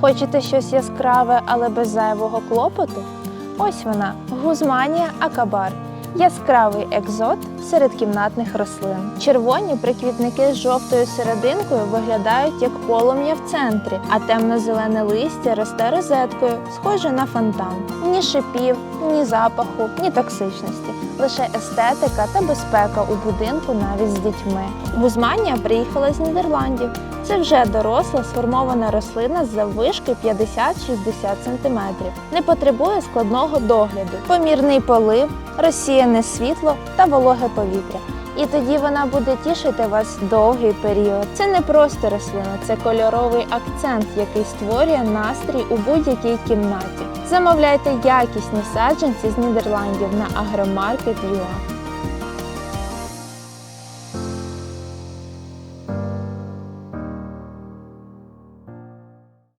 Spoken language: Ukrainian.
Хочете щось яскраве, але без зайвого клопоту? Ось вона гузманія акабар. Яскравий екзот серед кімнатних рослин. Червоні приквітники з жовтою серединкою виглядають як полум'я в центрі, а темно-зелене листя росте розеткою, схоже на фонтан. Ні шипів, ні запаху, ні токсичності. Лише естетика та безпека у будинку навіть з дітьми. Гузманія приїхала з Нідерландів. Це вже доросла сформована рослина з заввишки 50-60 см. Не потребує складного догляду, помірний полив, розсіяне світло та вологе повітря. І тоді вона буде тішити вас довгий період. Це не просто рослина, це кольоровий акцент, який створює настрій у будь-якій кімнаті. Замовляйте якісні саджанці з Нідерландів на Агромаркет.ua.